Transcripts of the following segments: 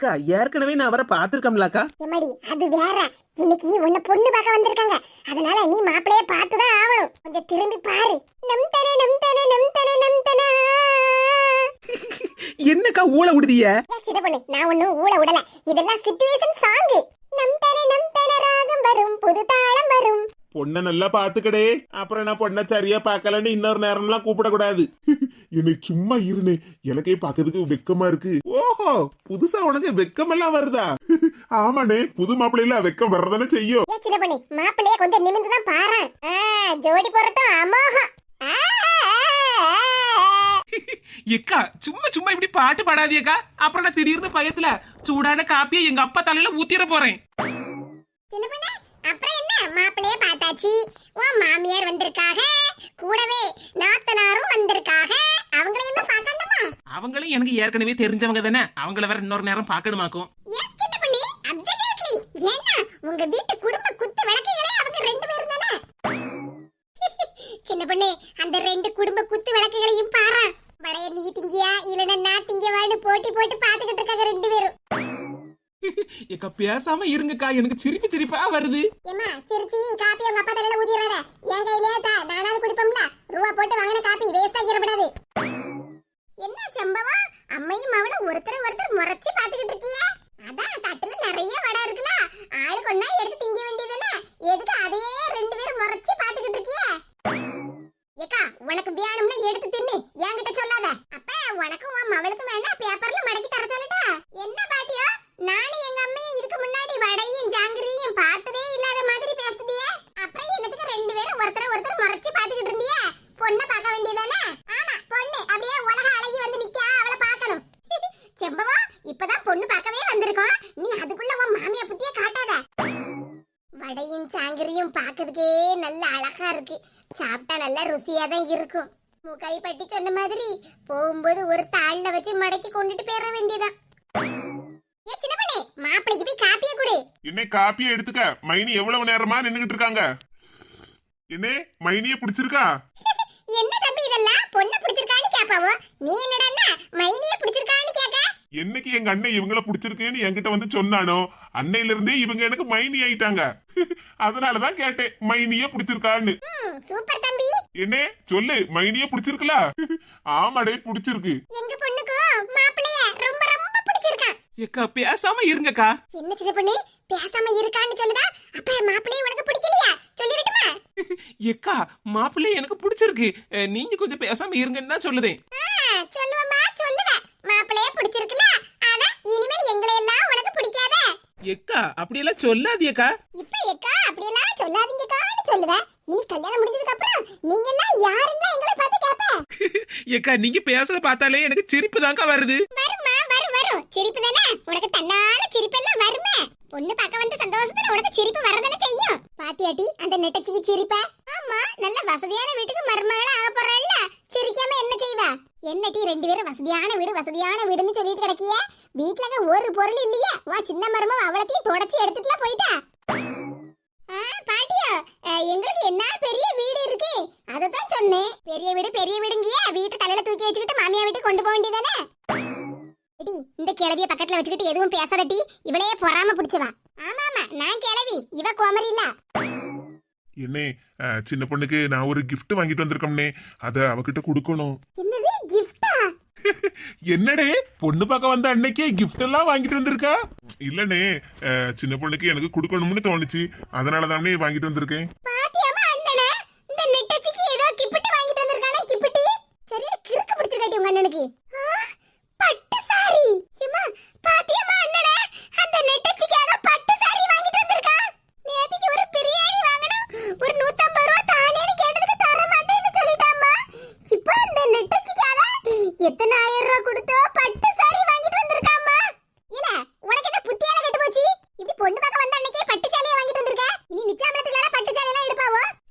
எக்கா ஏற்கனவே நான் அவரை பார்த்துருக்கோம்லக்கா எம்மாடி அது வேற. இன்னைக்கு உன்னை பொண்ணு பார்க்க வந்திருக்காங்க. அதனால நீ மாப்பிளைய பார்த்துதான் ஆகணும். கொஞ்சம் திரும்பி பாரு. நம் தன நம் தன நம் தன நம் தன. என்னக்கா ஊழ விடுதிய? சின்ன பொண்ணு நான் ஒண்ணும் ஊழ விடல. இதெல்லாம் சிச்சுவேஷன் சாங் நம் தன நம் தன ராகம் வரும் புது தாளம் வரும். பொண்ணை நல்லா பாத்துக்கடே அப்புறம் நான் பொண்ணை சரியா பார்க்கலன்னு இன்னொரு நேரம்லாம் கூப்பிடக்கூடாது. என்னை சும்மா இருனே. எனக்கே பார்க்கறதுக்கு வெக்கமா இருக்கு. ஓஹோ புதுசா உனக்கு வெக்கமெல்லாம் வருதா? ஆமாண்ணே புது மாப்பிள்ளையில வெக்கம் வர்றதானே செய்யும். ஏன் சின்ன பொண்ணு மாப்பிளைய கொஞ்சம் நிமிந்து தான் பாரு ஜோடி போறதும் அமோகம். எக்கா சும்மா சும்மா இப்படி பாட்டு பாடாதியக்கா அப்புறம் நான் திடீர்னு பயத்துல சூடான காப்பியை எங்க அப்பா தலையில ஊத்திர போறேன் சின்ன பொண்ணு அப்புறம் என்ன மாப்பிளைய பார்த்தாச்சு உன் மாமியார் வந்திருக்காக. கூடவே நாத்தனாரும் வந்திருக்காக. அவங்களையெல்லாம் பார்க்கணுமா? அவங்களும் எனக்கு ஏற்கனவே தெரிஞ்சவங்க தானே. அவங்கள வேற இன்னொரு நேரம் பார்க்கணுமாக்கும். உங்க வீட்டு குடும்ப குத்து விளக்குகளே அவங்க ரெண்டு பேரும் தானே. சின்ன பொண்ணு அந்த ரெண்டு குடும்ப குத்து விளக்குகளையும் பாரு. வடைய நீ திங்கியா இல்லனா நான் திங்கவான்னு போட்டி போட்டு பாத்துக்கிட்டு இருக்காங்க ரெண்டு பேரும். எக்கா பேசாம இருங்கக்கா. எனக்கு சிரிப்பு சிரிப்பா வருது ஏமா சிரிச்சி காப்பி உங்க அப்பா தலையில ஊதிராத என் கையிலேயே தா நானாவது குடிப்போம்ல ரூபா போட்டு வாங்கின காப்பி வேஸ்ட் ஆகிடப்படாது என்ன சம்பவம் அம்மையும் அவளும் ஒருத்தர் ஒருத்தர் முறைச்சு பாத்துக்கிட்டு இருக்கிய அதான் தட்டுல நிறைய வடை இருக்குல்ல ஆளுக்கு ஒண்ணா எடுத்து திங்க வேண்டியதுதானே எதுக்கு அதையே ரெண்டு பேரும் முறைச்சு பாத்துக்கிட்டு இருக்கிய ஏக்கா உனக்கு வேணும்னா எடுத்து தின்னு என்கிட்ட சொல்லாத அப்ப உனக்கும் உன் மவளுக்கும் வேணா பேப்பர்ல மடக்கி தர சொல்லட்டா என்ன பாட்டியோ நானும் எங்க அம்மையும் இதுக்கு முன்னாடி வடையும் ஜாங்கிரியும் பார்த்ததே இல்லாத மாதிரி பேசுதியே அப்புறம் என்னத்துக்கு ரெண்டு பேரும் ஒருத்தர ஒருத்தர் முறைச்சு பாத்துக்கிட்டு இருந்தியே பொண்ணை பார்க்க வேண்டியதானே ஆமா பொண்ணு அப்படியே உலக அழகி வந்து நிக்கா அவளை பார்க்கணும் செம்பவா இப்பதான் பொண்ணு பார்க்கவே வந்திருக்கோம் நீ அதுக்குள்ள உன் மாமியா புத்திய காட்டாத சாங்கிரியும் பார்க்கறதுக்கே நல்ல அழகா இருக்கு. சாப்பிட்டா நல்ல ருசியா தான் இருக்கும். முகை பட்டி சொன்ன மாதிரி போகும்போது ஒரு தாள்ல வச்சு மடக்கி கொண்டுட்டு போயிட வேண்டியதான் ஏ சின்ன பண்ணே மாப்பிளைக்கு போய் காப்பிய கொடு. என்னை காப்பியை எடுத்துக்க. மைனி எவ்வளவு நேரமா நின்னுகிட்டு இருக்காங்க? என்னே மைனிய பிடிச்சிருக்கா? என்ன தம்பி இதெல்லாம்? பொண்ணு பிடிச்சிருக்கான்னு கேப்பாவோ நீ என்னடா மைனிய பிடிச்சிருக்கான்னு கேக்க என்னைக்கு எங்க அண்ணன் இவங்கள பிடிச்சிருக்குன்னு என்கிட்ட வந்து சொன்னானோ அன்னையில இருந்தே இவங்க எனக்கு மைனி ஆயிட்டாங்க. அதனாலதான் கேட்டேன் மைனிய பிடிச்சிருக்கான்னு. சூப்பர் தம்பி. என்னே சொல்லு மைனிய பிடிச்சிருக்குல? ஆமாடே பிடிச்சிருக்கு. எங்க பொண்ணுக்கும் மாப்பிளைய ரொம்ப ரொம்ப பிடிச்சிருக்கான் எக்கா பேசாம இருங்கக்கா. என்ன சின்ன பொண்ணு? பேசாம இருக்கான்னு சொல்லுதா? அப்ப மாப்பிளைய உனக்கு பிடிக்கலையா? சொல்லிரட்டுமா எக்கா மாப்பிள்ளை எனக்கு பிடிச்சிருக்கு. நீங்க கொஞ்சம் பேசாம இருங்கன்னு தான் சொல்லுதேன். ஆ, சொல்லுவம்மா சொல்லுவ. மாப்பிளைய பிடிச்சிருக்குல ஆனா இனிமேல் எங்களை எல்லாம் உனக்கு பிடிக்காத. எக்கா அப்படியெல்லாம் சொல்லாதியக்கா. இப்ப எக்கா அப்படியெல்லாம் சொல்லாதீங்கக்கான்னு சொல்லுவ இனி கல்யாணம் முடிஞ்சதுக்கு அப்புறம் நீங்க எல்லாம் யாருன்னா எங்களை பார்த்து கேப்ப? எக்கா நீங்க பேசுறத பார்த்தாலே எனக்கு சிரிப்பு தாங்க வருது. வருமா? வரும் வரும். சிரிப்பு தானே? உனக்கு தன்னால சிரிப்பெல்லாம் வருமே. பொண்ணு பார்க்க வந்த சந்தோஷத்துல உனக்கு சிரிப்பு வரதானே செய்யும். பாத்தியாட்டி அந்த நெட்டச்சிக்கு சிரிப்ப? ஆமா நல்ல வசதியான வீட்டுக்கு மருமகளா ஆக போறல்ல. சிரிக்காம என்ன செய்வ? என்னட்டி ரெண்டு பேரும் வசதியான வீடு வசதியான வீடுன்னு சொல்லிட்டு கிடக்கிய? வீட்ல ஒரு பொருள் இல்லையே. வா சின்ன மருமக அவளத்தையும் தொடச்சி எடுத்துட்டுலாம் போயிட்டா. பாட்டியா எங்களுக்கு என்ன பெரிய வீடு இருக்கு. அதத்தான் சொன்னேன். பெரிய வீடு பெரிய வீடுங்கிய வீட்டை தலையில தூக்கி வச்சுக்கிட்டு மாமியா வீட்டுக்கு கொண்டு போக வேண்டியதானே? இந்த கிழவிய பக்கத்துல வச்சுக்கிட்டு எதுவும் பேசாதட்டி இவளையே பொறாம பிடிச்சவா ஆமா ஆமா நான் கிழவி. இவ கோமரி இல்ல. என்னே அஹ், சின்ன பொண்ணுக்கு நான் ஒரு gift வாங்கிட்டு வந்திருக்கோம்னே. அத அவகிட்ட கொடுக்கணும். என்னது? கிஃப்டா என்னடே பொண்ணு பார்க்க வந்த அன்னைக்கே கிஃப்ட் எல்லாம் வாங்கிட்டு வந்திருக்கா? இல்லனே சின்ன பொண்ணுக்கு எனக்கு கொடுக்கணும்னு தோணுச்சு. அதனால தானே வாங்கிட்டு வந்திருக்கேன்.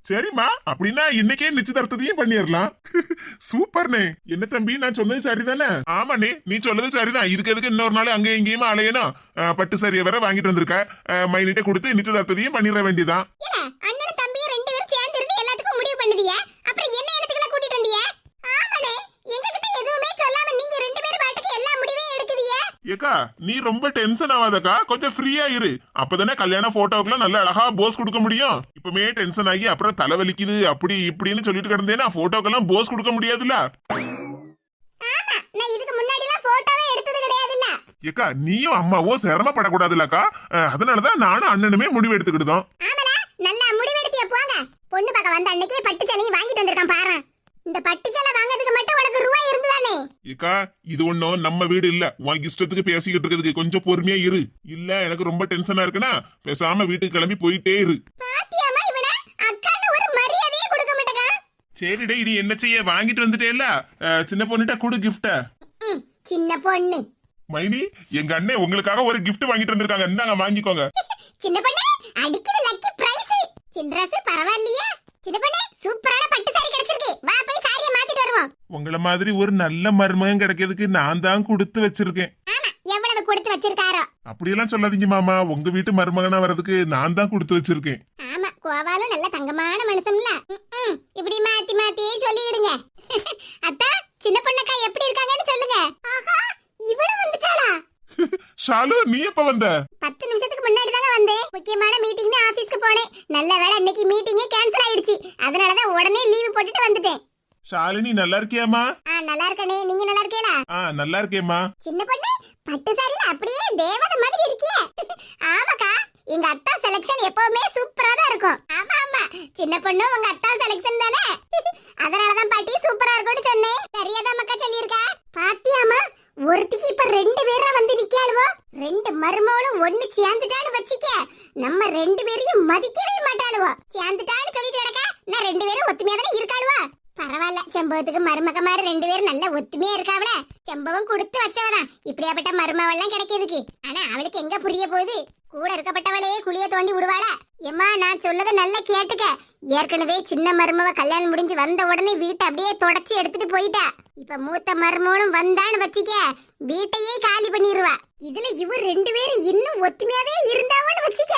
சரிம்மா அப்படின்னா இன்னைக்கே நிச்சயதார்த்தத்தையும் பண்ணிடலாம். சூப்பர்ண்ணே. என்ன தம்பி நான் சொன்னது சரிதானே? ஆமாண்ணே நீ சொன்னது சரிதான். இதுக்கு எதுக்கு இன்னொரு நாள் அங்கே எங்கேயுமா அலையணும்? பட்டு சரியை வேற வாங்கிட்டு வந்திருக்க. அஹ், மைனிட்ட கொடுத்து நிச்சயதார்த்தத்தையும் பண்ணிட வேண்டியதான் இல்ல அண்ணனும் தம்பியும் ரெண்டு பேரும் சேர்ந்து இருந்து எல்லாத்துக்கும் முடிவு பண்ணுதிய அப்புறம் என்ன இடத்துக்குலாம் கூட்டிட்டு வந்திய ஆமாண்ணே எங்க கிட்ட எதுவுமே சொல்லாம நீங்க ரெண்டு பேரும் பாட்டுக்கு எல்லா முடிவையும் எடுக்குதிய ஏக்கா நீ ரொம்ப டென்ஷன் ஆகாதக்கா கொஞ்சம் ஃப்ரீயா இரு. அப்பதானே கல்யாண போட்டோக்கெல்லாம் நல்ல அழகா போஸ் கொடுக்க முடியும். இப்பமே டென்ஷன் ஆகி அப்புறம் தலைவலிக்குது அப்படி இப்படின்னு சொல்லிட்டு கிடந்தேன்னா போட்டோக்கெல்லாம் போஸ் கொடுக்க முடியாதுல்ல. ஏக்கா நீயும் அம்மாவும் சிரமப்படக்கூடாதுல்லக்கா. அதனாலதான் நானும் அண்ணனுமே முடிவு எடுத்துக்கிட்டோம். நல்லா முடிவெடுத்திய போங்க. பொண்ணு பார்க்க வந்த அன்னைக்கே பட்டு சேலையும் வாங்கிட்டு வந்திருக்கான் பாரு. இந்த பட்டு சேலை வாங்குறதுக்கு மட்டும் ஏக்கா இது ஒண்ணும் நம்ம வீடு இல்ல. உன் இஷ்டத்துக்கு பேசிக்கிட்டு இருக்கிறதுக்கு கொஞ்சம் பொறுமையா இரு. இல்ல எனக்கு ரொம்ப டென்ஷனா இருக்குன்னா பேசாம வீட்டுக்கு கிளம்பி போயிட்டே இரு. சரிடே இனி என்ன செய்ய? வாங்கிட்டு வந்துட்டேல்ல? சின்ன பொண்ணுட்ட கொடு கிஃப்ட சின்ன பொண்ணு. மைனி எங்க அண்ணன் உங்களுக்காக ஒரு gift வாங்கிட்டு வந்திருக்காங்க. இந்தாங்க வாங்கிக்கோங்க. சின்ன பொண்ணு அடிக்கிற லக்கி பிரைஸ் சின்ராசு பரவாயில்லையே. சின்ன பொண்ணு சூப்பரான பட்டு சாரி கிடைச்சிருக்கு. வா போய் உங்கள மாதிரி ஒரு நல்ல மருமகன் கிடைக்கிறதுக்கு நான் தான் கொடுத்து வச்சிருக்கேன். ஆமா எவ்வளவு கொடுத்து வச்சிருக்காரோ. அப்படியெல்லாம் சொல்லாதீங்க மாமா. உங்க வீட்டு மருமகனா வர்றதுக்கு நான் தான் கொடுத்து வச்சிருக்கேன். ஆமா கோவாலும் நல்ல தங்கமான மனுஷன்ல. இப்படி மாத்தி மாத்தியே சொல்லிடுங்க. அத்தா சின்ன பொண்ணக்கா எப்படி இருக்காங்கன்னு சொல்லுங்க. ஆஹா இவளும் வந்துட்டாளா? ஷாலு நீ எப்ப வந்த? பத்து நிமிஷத்துக்கு முன்னாடி தாங்க வந்தேன். முக்கியமான மீட்டிங்னு ஆபீஸ்க்கு போனேன். நல்ல வேளை இன்னைக்கு மீட்டிங்கே கேன்சல் ஆயிடுச்சு. அதனாலதான் உடனே லீவு போட்டுட்டு வந்துட்டேன். ஷாலினி நல்லா இருக்கியாமா நல்லா இருக்கனே. நீங்க நல்லா இருக்கீங்களா? ஆ நல்லா இருக்கேம்மா. சின்ன பொண்ணு பட்டு சாரில அப்படியே தேவதை மாதிரி இருக்கியே. ஆமாக்கா எங்க அத்தா செலக்ஷன் எப்பவுமே சூப்பரா தான் இருக்கும். ஆமா ஆமா. சின்ன பொண்ணு உங்க அத்தா செலக்ஷன் தானே? அதனாலதான் பாட்டி சூப்பரா இருக்கும்னு சொன்னேன். சரியாதான் மக்கா சொல்லியிருக்கா? பாத்தியாமா ஒருத்திக்கு இப்ப ரெண்டு பேரா வந்து நிக்காளுவோ ரெண்டு மருமகளும் ஒண்ணு சேர்ந்துட்டான்னு வச்சிக்க நம்ம ரெண்டு பேரையும் மதிக்கவே மாட்டாளுவோ? சேர்ந்துட்டான்னு சொல்லிட்டு கிடக்கா நான் ரெண்டு பேரும் ஒத்துமையா தானே இருக்காளுவோ? பரவாயில்ல செம்பவத்துக்கு மருமக மாதிரி ரெண்டு பேரும் நல்லா ஒத்துமையா இருக்காவல செம்பவம் கொடுத்து வச்சவதான். இப்படியாப்பட்ட மருமவெல்லாம் கிடைக்கிறதுக்கு. ஆனா அவளுக்கு எங்க புரிய போகுது? கூட இருக்கப்பட்டவளே குழிய தோண்டி விடுவாளா. எம்மா நான் சொல்லத நல்லா கேட்டுக்க. ஏற்கனவே சின்ன மருமவ கல்யாணம் முடிஞ்சு வந்த உடனே வீட்டை அப்படியே தொடச்சி எடுத்துட்டு போயிட்டா. இப்ப மூத்த மருமகளும் வந்தான்னு வச்சிக்க வீட்டையே காலி பண்ணிடுவா இதுல இவர் ரெண்டு பேரும் இன்னும் ஒத்துமையாவே இருந்தாவன்னு வச்சிக்க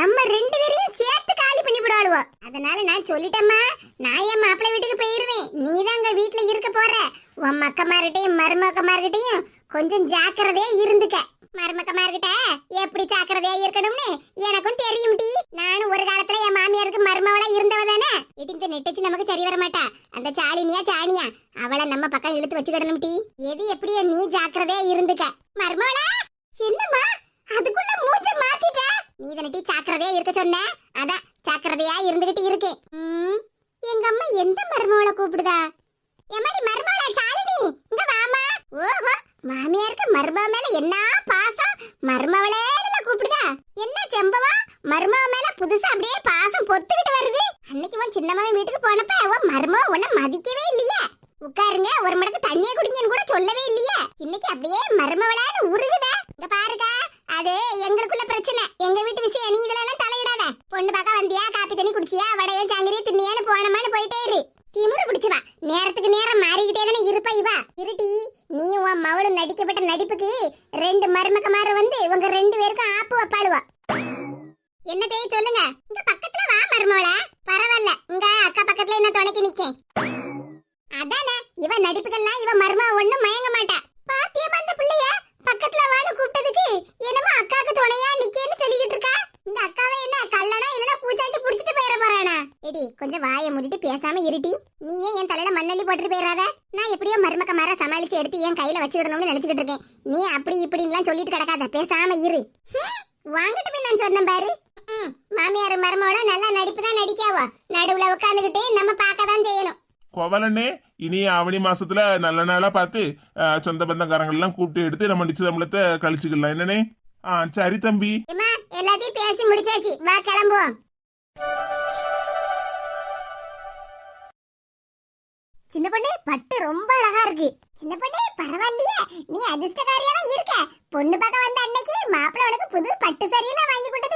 நம்ம ரெண்டு பேரையும் சேர்த்து காலி பண்ணி விடுவாளுவோ அதனால நான் சொல்லிட்டேம்மா. நான் என் மாப்பிள்ளை வீட்டுக்கு போயிருவேன் நீ தான் அங்க வீட்டுல இருக்க போற உன் மக்கமார்கிட்டயும் கொஞ்சம் ஜாக்கிரதையா இருந்துக்க. மருமக்கமார்கிட்ட எப்படி ஜாக்கிரதையா இருக்கணும்னு எனக்கும் தெரியும் டி. நானும் ஒரு காலத்துல என் மாமியாருக்கு மருமவளா இருந்தவ தானே. இடிந்து நெட்டச்சு நமக்கு சரி வர மாட்டா அந்த சாலினியா சாணியா அவளை நம்ம பக்கம் இழுத்து வச்சுக்கிடணும் டி. எது எப்படியோ நீ ஜாக்கிரதையா இருந்துக்க. மருமவளா என்னம்மா? அதுக்குள்ள மூஞ்ச மாத்திட்ட. நீ தானே டி ஜாக்கிரதையா இருக்க சொன்ன. அதான் ஜாக்கிரதையா இருந்துகிட்டு இருக்கேன். எங்க அம்மா எந்த மருமவளை கூப்பிடுதா? எம்மாடி மருமவளா சாலினி இங்க வாமா ஓஹோ மாமியாருக்கு மருமவ மேல என்ன பாசம் மருமவளேல கூப்பிடுதா என்ன செம்பவா மருமவ மேல புதுசா அப்படியே பாசம் பொத்துக்கிட்டு வருது அன்னைக்கு உன் சின்னம்மாவை வீட்டுக்கு போனப்ப அவன் மருமவ உன்னை மதிக்கவே இல்லையே உட்காருங்க ஒரு மடக்கு தண்ணிய குடிங்கன்னு கூட சொல்லவே இல்லையே இன்னைக்கு அப்படியே மருமவளான்னு உருகுதா இங்க பாருங்க அது எங்களுக்குள்ள பிரச்சனை எங்க வீட்டு விஷயம் நீ இதுல எல்லாம் தலையிடாத பொண்ணு பார்க்க வந்தியா காப்பி தண்ணி குடிச்சியா வடையும் சாங்கிரியும் தின்னியான்னு போனமான்னு போயிட்டே இரு திமிரு பிடிச்சவா நேரத்துக்கு நேரம் மாறிக்கிட்டே தானே இருப்பா இவா இருட்டி நீ உன் மவளும் நடிக்கப்பட்ட நடிப்புக்கு ரெண்டு மருமக்கமாரு வந்து உங்க ரெண்டு பேருக்கும் ஆப்பு வைப்பாளுவா என்னத்தையே சொல்லுங்க இங்க பக்கத்துல வா மருமவள பரவாயில்ல இங்க அக்கா பக்கத்துல என்ன துணைக்கு நிக்கேன் அதானே படிப்புகள்லாம் இவ மர்மா ஒண்ணும் மயங்க மாட்டா. பாத்தியமா அந்த பிள்ளைய? பக்கத்துல வான்னு கூப்பிட்டதுக்கு என்னமோ அக்காக்கு துணையா நிக்கேன்னு சொல்லிக்கிட்டு இருக்கா. இந்த அக்காவை என்ன கல்லனா இல்லனா பூச்சாண்டி புடிச்சிட்டு போயிட போறானா? எடி கொஞ்சம் வாயை மூடிட்டு பேசாம இருட்டி நீ ஏன் என் தலையில மண்ணள்ளி போட்டுட்டு போயிடாத நான் எப்படியோ மர்மக்க மாற சமாளிச்சு எடுத்து என் கையில வச்சுக்கிடணும்னு நினைச்சுக்கிட்டு இருக்கேன். நீ அப்படி இப்படின்லாம் சொல்லிட்டு கிடக்காத. பேசாம இரு. வாங்கிட்டு போய் நான் சொன்னேன் பாரு. மாமியார் மர்மோட நல்லா நடிப்பு தான் நடிக்காவோ? நடுவுல உட்காந்துக்கிட்டு நம்ம பார்க்க தான் செய்யணும். கோவலனே இனி ஆவணி மாசத்துல நல்ல நாளா பார்த்து சொந்த பந்தக்காரங்க எல்லாம் கூப்பிட்டு எடுத்து நம்ம நிச்சயதம்பளத்தை கழிச்சுக்கலாம். என்னண்ணே? ஆ சரி தம்பி. எல்லாத்தையும் பேசி முடிச்சாச்சு. வா கிளம்புவோம். சின்ன பொண்ணு பட்டு ரொம்ப அழகா இருக்கு. சின்ன பொண்ணு பரவாயில்லையே. நீ அதிர்ஷ்டக்காரியா தான் இருக்க. பொண்ணு பார்க்க வந்த அன்னைக்கு மாப்பிள்ள உனக்கு புது பட்டு சரியெல்லாம் வாங்கி கொண்டு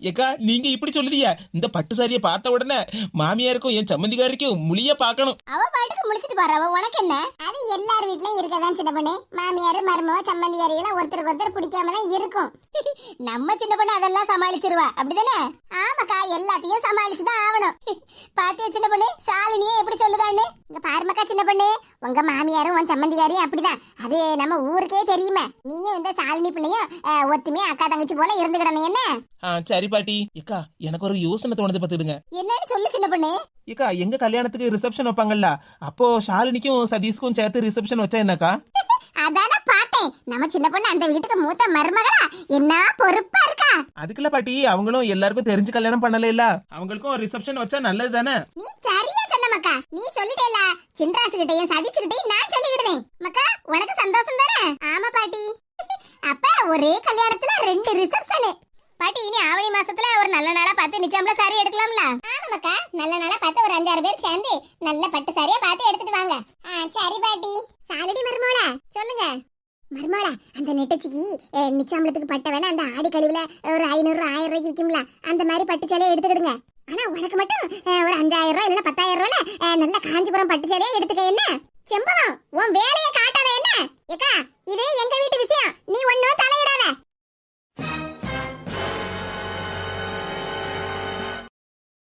ஏக்கா நீங்க இப்படி சொல்லுதியா இந்த பட்டு சாரியை பார்த்த உடனே மாமியாருக்கும் என் சம்மந்திக்காரிக்கும் முழிய பார்க்கணும். அவ பாட்டுக்கு முழிச்சிட்டு பாரு உனக்கு என்ன? அது எல்லார் வீட்லயும் இருக்கதான் சின்ன பொண்ணு. மாமியாரு மருமவ சம்பந்தியாரிகளை ஒருத்தருக்கு ஒருத்தர் பிடிக்காம தான் இருக்கும். நம்ம சின்ன பொண்ணு அதெல்லாம் சமாளிச்சிருவா. அப்படிதானே? ஆமாக்கா எல்லாத்தையும் சமாளிச்சு தான் ஆகணும். பாத்தியா சின்ன பொண்ணு? ஷாலினியே எப்படி சொல்லுதான்னு? இங்க பாருமக்கா சின்ன பொண்ணு. உங்க மாமியாரும் உன் சம்பந்தியாரையும் அப்படிதான். அது நம்ம ஊருக்கே தெரியுமே. நீயும் இந்த ஷாலினி பிள்ளையும் ஒத்துமையா அக்கா தங்கச்சி போல இருந்துக்கிடணும் என்ன? சரி பாட்டி. ஏக்கா எனக்கு ஒரு யோசனை தோணுது பார்த்துடுங்க என்னன்னு சொல்லு சின்ன பொண்ணு. ஏக்கா எங்க கல்யாணத்துக்கு ரிசப்ஷன் வைப்பாங்கல்ல? அப்போ ஷாலினிக்கும் சதீஷ்க்கும் சேர்த்து ரிசப்ஷன் வச்சா என்னக்கா? அதானே பார்த்தேன் நம்ம சின்ன பொண்ணு அந்த வீட்டுக்கு மூத்த மருமகளா? என்ன பொறுப்பா இருக்கா? அதுக்குள்ள பாட்டி அவங்களும் எல்லாருக்கும் தெரிஞ்சு கல்யாணம் பண்ணல இல்ல அவங்களுக்கும் ரிசப்ஷன் வச்சா நல்லது தானே? நீ சரியா சொன்ன மக்கா. நீ சொல்லிட்டேல சின்ராசு கிட்டையும் சதிச்சு கிட்டையும் நான் சொல்லிக்கிட்டேன் மக்கா உனக்கு சந்தோஷம் தானே? ஆமா பாட்டி. அப்ப ஒரே கல்யாணத்துல ரெண்டு ரிசப்ஷன் பாட்டி இனி ஆவணி மாசத்துல ஒரு நல்ல நாளா பார்த்து நிச்சயம்ல சாரி எடுக்கலாம்ல? ஆமா மக்கா. நல்ல நாளா பார்த்து ஒரு அஞ்சாறு பேர் சேர்ந்து நல்ல பட்டு சாரியா பார்த்து எடுத்துட்டு வாங்க. சரி பாட்டி. சாலடி மருமோளா சொல்லுங்க. மருமோளா அந்த நெட்டச்சிக்கு அஹ், பட்ட வேணா அந்த ஆடி கழிவுல ஒரு ஐநூறு ஆயிரம் ரூபாய்க்கு விற்கும்ல அந்த மாதிரி பட்டு சேலையை எடுத்துக்கிடுங்க. ஆனா உனக்கு மட்டும் ஒரு அஞ்சாயிரம் ரூபாய் இல்லைன்னா பத்தாயிரம் ரூபாய்ல நல்ல காஞ்சிபுரம் பட்டு சேலையை எடுத்துக்க என்ன? செம்பவம் உன் வேலையை காட்டாத என்ன? ஏக்கா இது எங்க வீட்டு விஷயம். நீ ஒன்னும் தலையிட